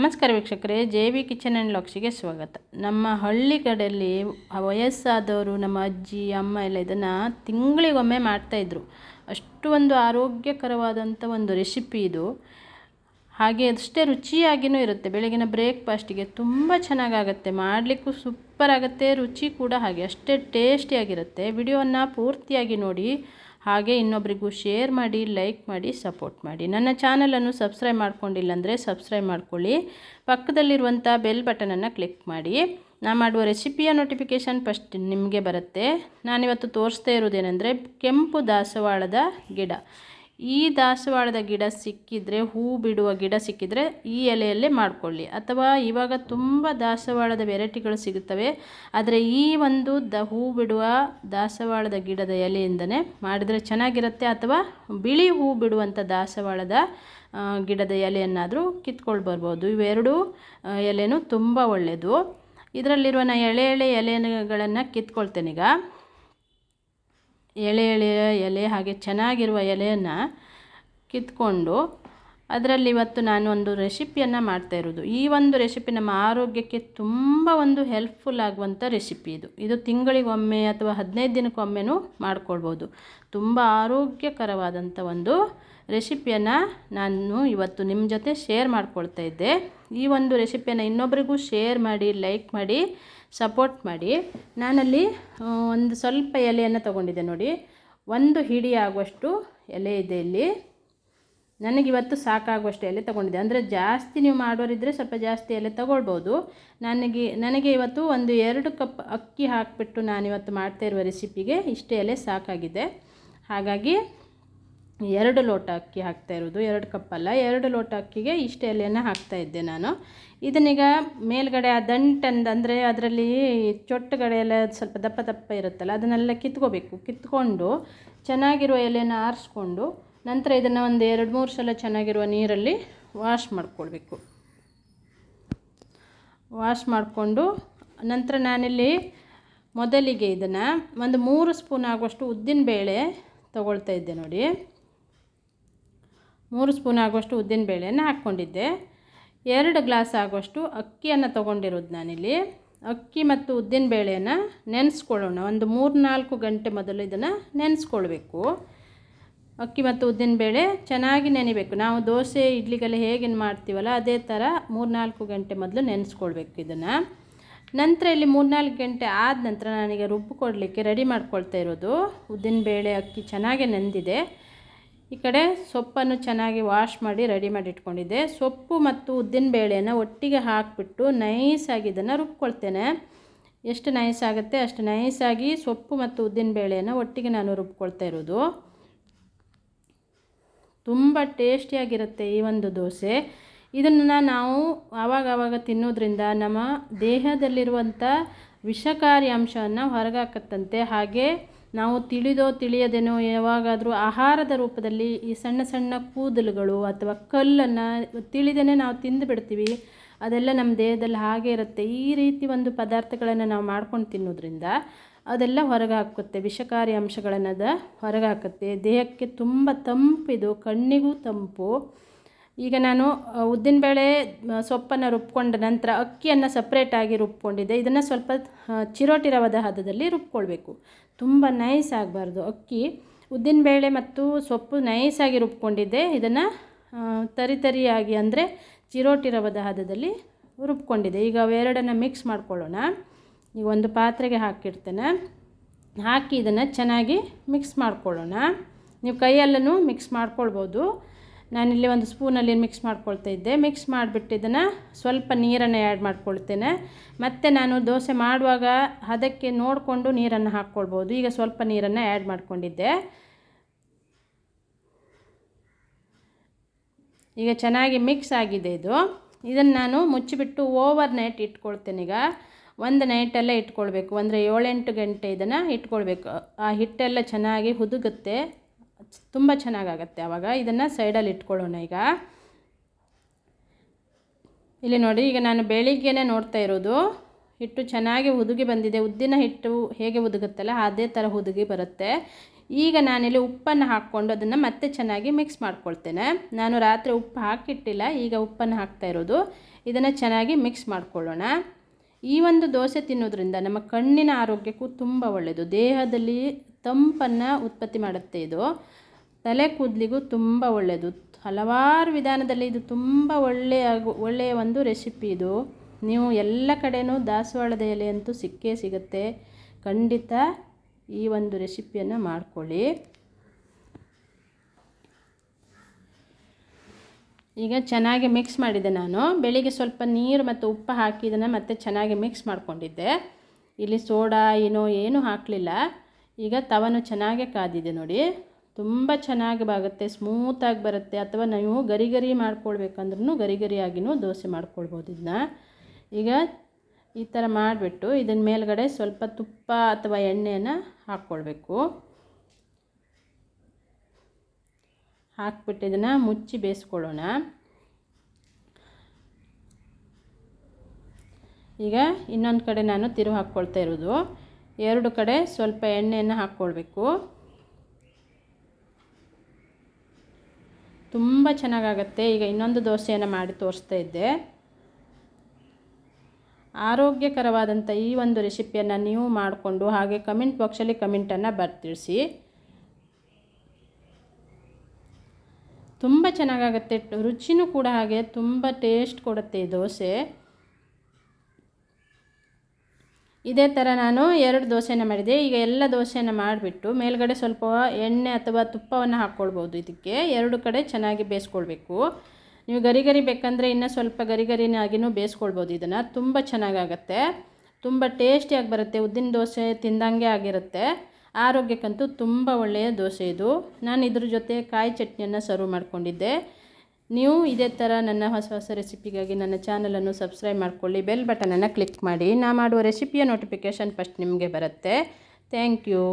ನಮಸ್ಕಾರ ವೀಕ್ಷಕರೇ, J V kitchen and ಲಾಕ್ಸಿಗೆ ಸ್ವಾಗತ. ನಮ್ಮ ಹಳ್ಳಿ ಕಡೆಯಲ್ಲಿ ವಯಸ್ಸಾದವರು, ನಮ್ಮ ಅಜ್ಜಿ, ಅಮ್ಮ ಎಲ್ಲ ಇದನ್ನು ತಿಂಗಳಿಗೊಮ್ಮೆ ಮಾಡ್ತಾಯಿದ್ರು ಅಷ್ಟು ಒಂದು ಆರೋಗ್ಯಕರವಾದಂಥ ಒಂದು ರೆಸಿಪಿ ಇದು. ಹಾಗೆ ಅಷ್ಟೇ ರುಚಿಯಾಗಿಯೂ ಇರುತ್ತೆ. ಬೆಳಗಿನ ಬ್ರೇಕ್ಫಾಸ್ಟಿಗೆ ತುಂಬ ಚೆನ್ನಾಗಾಗತ್ತೆ. ಮಾಡಲಿಕ್ಕೂ ಸೂಪರ್ ಆಗುತ್ತೆ ರುಚಿ ಕೂಡ ಹಾಗೆ ಅಷ್ಟೇ ಟೇಸ್ಟಿಯಾಗಿರುತ್ತೆ. ವಿಡಿಯೋವನ್ನು ಪೂರ್ತಿಯಾಗಿ ನೋಡಿ ಹಾಗೆ ಇನ್ನೊಬ್ಬರಿಗೂ ಶೇರ್ ಮಾಡಿ, ಲೈಕ್ ಮಾಡಿ, ಸಪೋರ್ಟ್ ಮಾಡಿ. ನನ್ನ ಚಾನಲನ್ನು ಸಬ್ಸ್ಕ್ರೈಬ್ ಮಾಡ್ಕೊಂಡಿಲ್ಲ ಅಂದರೆ ಸಬ್ಸ್ಕ್ರೈಬ್ ಮಾಡ್ಕೊಳ್ಳಿ. ಪಕ್ಕದಲ್ಲಿರುವಂಥ ಬೆಲ್ ಬಟನನ್ನು ಕ್ಲಿಕ್ ಮಾಡಿ. ನಾ ಮಾಡುವ ರೆಸಿಪಿಯ ನೋಟಿಫಿಕೇಷನ್ ಫಸ್ಟ್ ನಿಮಗೆ ಬರುತ್ತೆ. ನಾನಿವತ್ತು ತೋರಿಸ್ತಾ ಇರೋದೇನೆಂದರೆ ಕೆಂಪು ದಾಸವಾಳದ ಗಿಡ. ಈ ದಾಸವಾಳದ ಗಿಡ ಸಿಕ್ಕಿದರೆ, ಹೂ ಬಿಡುವ ಗಿಡ ಸಿಕ್ಕಿದರೆ ಈ ಎಲೆಯಲ್ಲೇ ಮಾಡಿಕೊಳ್ಳಿ. ಅಥವಾ ಇವಾಗ ತುಂಬ ದಾಸವಾಳದ ವೆರೈಟಿಗಳು ಸಿಗುತ್ತವೆ. ಆದರೆ ಈ ಒಂದು ದ, ಹೂ ಬಿಡುವ ದಾಸವಾಳದ ಗಿಡದ ಎಲೆಯಿಂದನೇ ಮಾಡಿದರೆ ಚೆನ್ನಾಗಿರುತ್ತೆ. ಅಥವಾ ಬಿಳಿ ಹೂ ಬಿಡುವಂಥ ದಾಸವಾಳದ ಗಿಡದ ಎಲೆಯನ್ನಾದರೂ ಕಿತ್ಕೊಂಡು ಬರ್ಬೋದು. ಇವೆರಡೂ ಎಲೆನೂ ತುಂಬ ಒಳ್ಳೆಯದು ಇದರಲ್ಲಿರುವ ನಾ, ಎಳೆ ಎಳೆ ಎಲೆಗಳನ್ನು ಕಿತ್ಕೊಳ್ತೇನೀಗ ಎಳೆ ಎಳೆಯ ಎಲೆ ಹಾಗೆ ಚೆನ್ನಾಗಿರುವ ಎಲೆಯನ್ನು ಕಿತ್ಕೊಂಡು ಅದರಲ್ಲಿ ಇವತ್ತು ನಾನು ಒಂದು ರೆಸಿಪಿಯನ್ನು ಮಾಡ್ತಾ ಇರೋದು. ಈ ಒಂದು ರೆಸಿಪಿ ನಮ್ಮ ಆರೋಗ್ಯಕ್ಕೆ ತುಂಬ ಒಂದು ಹೆಲ್ಪ್ಫುಲ್ ಆಗುವಂಥ ರೆಸಿಪಿ ಇದು. ಇದು ತಿಂಗಳಿಗೊಮ್ಮೆ ಅಥವಾ ಹದಿನೈದು ದಿನಕ್ಕೊಮ್ಮೆನೂ ಮಾಡ್ಕೊಳ್ಬೋದು. ತುಂಬ ಆರೋಗ್ಯಕರವಾದಂಥ ಒಂದು ರೆಸಿಪಿಯನ್ನು ನಾನು ಇವತ್ತು ನಿಮ್ಮ ಜೊತೆ ಶೇರ್ ಮಾಡ್ಕೊಳ್ತಾ ಇದ್ದೆ. ಈ ಒಂದು ರೆಸಿಪಿಯನ್ನು ಇನ್ನೊಬ್ರಿಗೂ ಶೇರ್ ಮಾಡಿ ಲೈಕ್ ಮಾಡಿ ಸಪೋರ್ಟ್ ಮಾಡಿ. ನಾನಲ್ಲಿ ಒಂದು ಸ್ವಲ್ಪ ಎಲೆಯನ್ನು ತಗೊಂಡಿದ್ದೆ ನೋಡಿ. ಒಂದು ಹಿಡಿ ಆಗುವಷ್ಟು ಎಲೆ ಇದೆ ಇಲ್ಲಿ. ನನಗಿವತ್ತು ಸಾಕಾಗುವಷ್ಟು ಎಲೆ ತೊಗೊಂಡಿದ್ದೆ. ಅಂದರೆ ಜಾಸ್ತಿ ನೀವು ಮಾಡೋರಿದ್ದರೆ ಸ್ವಲ್ಪ ಜಾಸ್ತಿ ಎಲೆ ತಗೊಳ್ಬೋದು. ನನಗೆ ನನಗೆ ಇವತ್ತು ಒಂದು ಎರಡು ಕಪ್ ಅಕ್ಕಿ ಹಾಕಿಬಿಟ್ಟು ನಾನಿವತ್ತು ಮಾಡ್ತಾ ಇರುವ ರೆಸಿಪಿಗೆ ಇಷ್ಟೇ ಎಲೆ ಸಾಕಾಗಿದೆ. ಹಾಗಾಗಿ ಎರಡು ಲೋಟ ಅಕ್ಕಿ ಹಾಕ್ತಾ ಇರೋದು, ಎರಡು ಕಪ್ಪಲ್ಲ. ಎರಡು ಲೋಟ ಅಕ್ಕಿಗೆ ಇಷ್ಟು ಎಲೆಯನ್ನು ಹಾಕ್ತಾ ಇದ್ದೆ ನಾನು. ಇದನ್ನೀಗ ಮೇಲ್ಗಡೆ ಆ ದಂಟಂದು ಅಂದರೆ ಅದರಲ್ಲಿ ಚೊಟ್ಟುಗಡೆ ಎಲ್ಲ ಸ್ವಲ್ಪ ದಪ್ಪ ದಪ್ಪ ಇರುತ್ತಲ್ಲ, ಅದನ್ನೆಲ್ಲ ಕಿತ್ಕೋಬೇಕು. ಕಿತ್ಕೊಂಡು ಚೆನ್ನಾಗಿರುವ ಎಲೆಯನ್ನು ಆರಿಸ್ಕೊಂಡು ನಂತರ ಇದನ್ನು ಒಂದು ಎರಡು, ಮೂರು ಸಲ ಚೆನ್ನಾಗಿರುವ ನೀರಲ್ಲಿ ವಾಶ್ ಮಾಡಿಕೊಳ್ಬೇಕು. ವಾಶ್ ಮಾಡಿಕೊಂಡು ನಂತರ ನಾನಿಲ್ಲಿ ಮೊದಲಿಗೆ ಇದನ್ನು ಒಂದು ಮೂರು ಸ್ಪೂನ್ ಆಗುವಷ್ಟು ಉದ್ದಿನ ಬೇಳೆ ತಗೊಳ್ತಾ ಇದ್ದೆ ನೋಡಿ. ಮೂರು ಸ್ಪೂನ್ ಆಗುವಷ್ಟು ಉದ್ದಿನ ಬೇಳೆಯನ್ನು ಹಾಕ್ಕೊಂಡಿದ್ದೆ. ಎರಡು ಗ್ಲಾಸ್ ಆಗುವಷ್ಟು ಅಕ್ಕಿಯನ್ನು ತೊಗೊಂಡಿರೋದು ನಾನಿಲ್ಲಿ. ಅಕ್ಕಿ ಮತ್ತು ಉದ್ದಿನ ಬೇಳೆಯನ್ನು ನೆನೆಸ್ಕೊಳ್ಳೋಣ. ಒಂದು ಮೂರು ನಾಲ್ಕು ಗಂಟೆ ಮೊದಲು ಇದನ್ನು ನೆನೆಸ್ಕೊಳ್ಬೇಕು. ಅಕ್ಕಿ ಮತ್ತು ಉದ್ದಿನ ಬೇಳೆ ಚೆನ್ನಾಗಿ ನೆನಿಬೇಕು. ನಾವು ದೋಸೆ, ಇಡ್ಲಿಗೆಲ್ಲ ಹೇಗೆ ಮಾಡ್ತೀವಲ್ಲ ಅದೇ ಥರ ಮೂರ್ನಾಲ್ಕು ಗಂಟೆ ಮೊದಲು ನೆನೆಸ್ಕೊಳ್ಬೇಕು ಇದನ್ನು. ನಂತರ ಇಲ್ಲಿ ಮೂರ್ನಾಲ್ಕು ಗಂಟೆ ಆದ ನಂತರ ನನಗೆ ರುಬ್ಬು ಕೊಡಲಿಕ್ಕೆ ರೆಡಿ ಮಾಡ್ಕೊಳ್ತಾ ಇರೋದು. ಉದ್ದಿನ ಬೇಳೆ ಅಕ್ಕಿ ಚೆನ್ನಾಗಿ ನೆಂದಿದೆ. ಈ ಕಡೆ ಸೊಪ್ಪನ್ನು ಚೆನ್ನಾಗಿ ವಾಶ್ ಮಾಡಿ ರೆಡಿ ಮಾಡಿ ಇಟ್ಕೊಂಡಿದ್ದೆ ಸೊಪ್ಪು ಮತ್ತು ಉದ್ದಿನ ಬೇಳೆಯನ್ನು ಒಟ್ಟಿಗೆ ಹಾಕಿಬಿಟ್ಟು ನೈಸಾಗಿ ಇದನ್ನು ರುಬ್ಕೊಳ್ತೇನೆ. ಎಷ್ಟು ನೈಸ್ ಆಗುತ್ತೆ ಅಷ್ಟು ನೈಸಾಗಿ ಸೊಪ್ಪು ಮತ್ತು ಉದ್ದಿನ ಬೇಳೆಯನ್ನು ಒಟ್ಟಿಗೆ ನಾನು ರುಬ್ಕೊಳ್ತಾ ಇರೋದು. ತುಂಬ ಟೇಸ್ಟಿಯಾಗಿರುತ್ತೆ ಈ ಒಂದು ದೋಸೆ. ಇದನ್ನು ನಾವು ಆವಾಗವಾಗ ಆವಾಗ ತಿನ್ನೋದ್ರಿಂದ ನಮ್ಮ ದೇಹದಲ್ಲಿರುವಂಥ ವಿಷಕಾರಿ ಅಂಶವನ್ನು ಹೊರಗಾಕತ್ತಂತೆ. ಹಾಗೆ ನಾವು ತಿಳಿದೋ ತಿಳಿಯದೇನೋ ಯಾವಾಗಾದರೂ ಆಹಾರದ ರೂಪದಲ್ಲಿ ಈ ಸಣ್ಣ ಸಣ್ಣ ಕೂದಲುಗಳು ಅಥವಾ ಕಲ್ಲನ್ನು ತಿಳಿದೇನೆ ನಾವು ತಿಂದು ಬಿಡ್ತೀವಿ. ಅದೆಲ್ಲ ನಮ್ಮ ದೇಹದಲ್ಲಿ ಹಾಗೆ ಇರುತ್ತೆ. ಈ ರೀತಿ ಒಂದು ಪದಾರ್ಥಗಳನ್ನು ನಾವು ಮಾಡ್ಕೊಂಡು ತಿನ್ನೋದ್ರಿಂದ ಅದೆಲ್ಲ ಹೊರಗೆ ಹಾಕುತ್ತೆ ವಿಷಕಾರಿ ಅಂಶಗಳನ್ನದ ಹೊರಗೆ ಹಾಕುತ್ತೆ ದೇಹಕ್ಕೆ ತುಂಬ ತಂಪಿದು, ಕಣ್ಣಿಗೂ ತಂಪು ಈಗ ನಾನು ಉದ್ದಿನಬೇಳೆ ಸೊಪ್ಪನ್ನು ರುಬ್ಕೊಂಡ ನಂತರ ಅಕ್ಕಿಯನ್ನು ಸಪ್ರೇಟಾಗಿ ರುಬ್ಕೊಂಡಿದ್ದೆ. ಇದನ್ನು ಸ್ವಲ್ಪ ಚಿರೋಟಿ ರವದ ಹದದಲ್ಲಿ ರುಬ್ಕೊಳ್ಬೇಕು. ತುಂಬ ನೈಸ್ ಆಗಬಾರ್ದು ಅಕ್ಕಿ. ಉದ್ದಿನಬೇಳೆ ಮತ್ತು ಸೊಪ್ಪು ನೈಸಾಗಿ ರುಬ್ಕೊಂಡಿದ್ದೆ. ಇದನ್ನು ತರಿ ತರಿಯಾಗಿ ಅಂದರೆ ಚಿರೋಟಿ ರವದ ಹದದಲ್ಲಿ ರುಬ್ಕೊಂಡಿದ್ದೆ. ಈಗ ಅವೆರಡನ್ನು ಮಿಕ್ಸ್ ಮಾಡ್ಕೊಳ್ಳೋಣ. ಈಗ ಒಂದು ಪಾತ್ರೆಗೆ ಹಾಕಿಡ್ತೇನೆ. ಹಾಕಿ ಇದನ್ನು ಚೆನ್ನಾಗಿ ಮಿಕ್ಸ್ ಮಾಡ್ಕೊಳ್ಳೋಣ. ನೀವು ಕೈಯಲ್ಲೂ ಮಿಕ್ಸ್ ಮಾಡ್ಕೊಳ್ಬೋದು. ನಾನಿಲ್ಲಿ ಒಂದು ಸ್ಪೂನಲ್ಲಿ ಮಿಕ್ಸ್ ಮಾಡ್ಕೊಳ್ತಾ ಇದ್ದೆ. ಮಿಕ್ಸ್ ಮಾಡಿಬಿಟ್ಟು ಇದನ್ನು ಸ್ವಲ್ಪ ನೀರನ್ನು ಆ್ಯಡ್ ಮಾಡ್ಕೊಳ್ತೇನೆ. ಮತ್ತು ನಾನು ದೋಸೆ ಮಾಡುವಾಗ ಅದಕ್ಕೆ ನೋಡಿಕೊಂಡು ನೀರನ್ನು ಹಾಕ್ಕೊಳ್ಬೋದು. ಈಗ ಸ್ವಲ್ಪ ನೀರನ್ನು ಆ್ಯಡ್ ಮಾಡ್ಕೊಂಡಿದ್ದೆ. ಈಗ ಚೆನ್ನಾಗಿ ಮಿಕ್ಸ್ ಆಗಿದೆ ಇದು. ಇದನ್ನು ನಾನು ಮುಚ್ಚಿಬಿಟ್ಟು ಓವರ್ ನೈಟ್ ಇಟ್ಕೊಳ್ತೇನೆ ಈಗ. ಒಂದು ನೈಟಲ್ಲೇ ಇಟ್ಕೊಳ್ಬೇಕು. ಅಂದರೆ ಏಳೆಂಟು ಗಂಟೆ ಇದನ್ನು ಇಟ್ಕೊಳ್ಬೇಕು. ಆ ಹಿಟ್ಟೆಲ್ಲ ಚೆನ್ನಾಗಿ ಹುದುಗುತ್ತೆ. ತುಂಬ ಚೆನ್ನಾಗಾಗತ್ತೆ ಆವಾಗ ಇದನ್ನು ಸೈಡಲ್ಲಿ ಇಟ್ಕೊಳ್ಳೋಣ ಈಗ. ಇಲ್ಲಿ ನೋಡಿ, ಈಗ ನಾನು ಬೆಳಿಗ್ಗೆನೇ ನೋಡ್ತಾ ಇರೋದು. ಹಿಟ್ಟು ಚೆನ್ನಾಗಿ ಹುದುಗಿ ಬಂದಿದೆ. ಉದ್ದಿನ ಹಿಟ್ಟು ಹೇಗೆ ಹುದುಗುತ್ತಲ್ಲ ಅದೇ ಥರ ಹುದುಗಿ ಬರುತ್ತೆ. ಈಗ ನಾನಿಲ್ಲಿ ಉಪ್ಪನ್ನು ಹಾಕ್ಕೊಂಡು ಅದನ್ನು ಮತ್ತೆ ಚೆನ್ನಾಗಿ ಮಿಕ್ಸ್ ಮಾಡ್ಕೊಳ್ತೇನೆ. ನಾನು ರಾತ್ರಿ ಉಪ್ಪು ಹಾಕಿಟ್ಟಿಲ್ಲ, ಈಗ ಉಪ್ಪನ್ನು ಹಾಕ್ತಾ ಇರೋದು. ಇದನ್ನು ಚೆನ್ನಾಗಿ ಮಿಕ್ಸ್ ಮಾಡ್ಕೊಳ್ಳೋಣ. ಈ ಒಂದು ದೋಸೆ ತಿನ್ನೋದ್ರಿಂದ ನಮ್ಮ ಕಣ್ಣಿನ ಆರೋಗ್ಯಕ್ಕೂ ತುಂಬ ಒಳ್ಳೆಯದು ದೇಹದಲ್ಲಿ ತಂಪನ್ನು ಉತ್ಪತ್ತಿ ಮಾಡುತ್ತೆ ಇದು. ತಲೆ ಕೂದಲಿಗೂ ತುಂಬ ಒಳ್ಳೆಯದು ಹಲವಾರು ವಿಧಾನದಲ್ಲಿ ಇದು ತುಂಬ ಒಳ್ಳೆಯ ಒಳ್ಳೆಯ ಒಂದು ರೆಸಿಪಿ ಇದು. ನೀವು ಎಲ್ಲ ಕಡೆಯೂ ದಾಸವಾಳದ ಎಲೆ ಅಂತೂ ಸಿಕ್ಕೇ ಸಿಗುತ್ತೆ. ಖಂಡಿತ ಈ ಒಂದು ರೆಸಿಪಿಯನ್ನು ಮಾಡಿಕೊಳ್ಳಿ. ಈಗ ಚೆನ್ನಾಗಿ ಮಿಕ್ಸ್ ಮಾಡಿದೆ ನಾನು. ಬೆಳಿಗ್ಗೆ ಸ್ವಲ್ಪ ನೀರು ಮತ್ತು ಉಪ್ಪು ಹಾಕಿ ಇದನ್ನು ಮತ್ತೆ ಚೆನ್ನಾಗಿ ಮಿಕ್ಸ್ ಮಾಡಿಕೊಂಡಿದ್ದೆ. ಇಲ್ಲಿ ಸೋಡಾ ಏನೋ ಏನೂ ಹಾಕಲಿಲ್ಲ. ಈಗ ತವನು ಚೆನ್ನಾಗೆ ಕಾದಿದೆ ನೋಡಿ. ತುಂಬ ಚೆನ್ನಾಗಿ ಬಾಗುತ್ತೆ ಸ್ಮೂತಾಗಿ ಬರುತ್ತೆ. ಅಥವಾ ನೀವು ಗರಿ ಗರಿ ಮಾಡ್ಕೊಳ್ಬೇಕಂದ್ರೂ ಗರಿ ಗರಿಯಾಗಿಯೂ ದೋಸೆ ಮಾಡ್ಕೊಳ್ಬೋದು ಇದನ್ನ. ಈಗ ಈ ಥರ ಮಾಡಿಬಿಟ್ಟು ಇದನ್ನ ಮೇಲ್ಗಡೆ ಸ್ವಲ್ಪ ತುಪ್ಪ ಅಥವಾ ಎಣ್ಣೆಯನ್ನು ಹಾಕ್ಕೊಳ್ಬೇಕು ಹಾಕ್ಬಿಟ್ಟು ಇದನ್ನು ಮುಚ್ಚಿ ಬೇಯಿಸ್ಕೊಳ್ಳೋಣ. ಈಗ ಇನ್ನೊಂದು ಕಡೆ ನಾನು ತಿರು ಹಾಕ್ಕೊಳ್ತಾ ಇರೋದು. ಎರಡು ಕಡೆ ಸ್ವಲ್ಪ ಎಣ್ಣೆಯನ್ನು ಹಾಕ್ಕೊಳ್ಬೇಕು. ತುಂಬ ಚೆನ್ನಾಗಾಗತ್ತೆ. ಈಗ ಇನ್ನೊಂದು ದೋಸೆಯನ್ನು ಮಾಡಿ ತೋರಿಸ್ತಾ ಇದ್ದೆ. ಆರೋಗ್ಯಕರವಾದಂಥ ಈ ಒಂದು ರೆಸಿಪಿಯನ್ನು ನೀವು ಮಾಡಿಕೊಂಡು ಹಾಗೆ ಕಮೆಂಟ್ ಬಾಕ್ಸಲ್ಲಿ ಕಮೆಂಟನ್ನು ಬರ್ತಿಳಿಸಿ ತುಂಬ ಚೆನ್ನಾಗಾಗತ್ತೆ. ರುಚಿನೂ ಕೂಡ ಹಾಗೆ ತುಂಬ ಟೇಸ್ಟ್ ಕೊಡುತ್ತೆ ಈ ದೋಸೆ. ಇದೇ ಥರ ನಾನು ಎರಡು ದೋಸೆನ ಮಾಡಿದೆ. ಈಗ ಎಲ್ಲ ದೋಸೆನ ಮಾಡಿಬಿಟ್ಟು ಮೇಲ್ಗಡೆ ಸ್ವಲ್ಪ ಎಣ್ಣೆ ಅಥವಾ ತುಪ್ಪವನ್ನು ಹಾಕ್ಕೊಳ್ಬೋದು ಇದಕ್ಕೆ. ಎರಡು ಕಡೆ ಚೆನ್ನಾಗಿ ಬೇಯಿಸ್ಕೊಳ್ಬೇಕು. ನೀವು ಗರಿ ಗರಿ ಬೇಕಂದರೆ ಇನ್ನೂ ಸ್ವಲ್ಪ ಗರಿ ಗರಿನಾಗಿನೂ ಬೇಯಿಸ್ಕೊಳ್ಬೋದು ಇದನ್ನು. ತುಂಬ ಚೆನ್ನಾಗಾಗತ್ತೆ. ತುಂಬ ಟೇಸ್ಟಿಯಾಗಿ ಬರುತ್ತೆ. ಉದ್ದಿನ ದೋಸೆ ತಿಂದಂಗೆ ಆಗಿರುತ್ತೆ. ಆರೋಗ್ಯಕ್ಕಂತೂ ತುಂಬ ಒಳ್ಳೆಯ ದೋಸೆ ಇದು. ನಾನು ಇದ್ರ ಜೊತೆ ಕಾಯಿ ಚಟ್ನಿಯನ್ನು ಸರ್ವ್ ಮಾಡ್ಕೊಂಡಿದ್ದೆ. ನೀವು ಇದೇ ಥರ ನನ್ನ ಹೊಸ ಹೊಸ ರೆಸಿಪಿಗಾಗಿ ನನ್ನ ಚಾನಲನ್ನು ಸಬ್ಸ್ಕ್ರೈಬ್ ಮಾಡ್ಕೊಳ್ಳಿ, ಬೆಲ್ ಬಟನನ್ನು ಕ್ಲಿಕ್ ಮಾಡಿ. ನಾ ಮಾಡುವ ರೆಸಿಪಿಯ ನೋಟಿಫಿಕೇಷನ್ ಫಸ್ಟ್ ನಿಮಗೆ ಬರುತ್ತೆ. Thank you.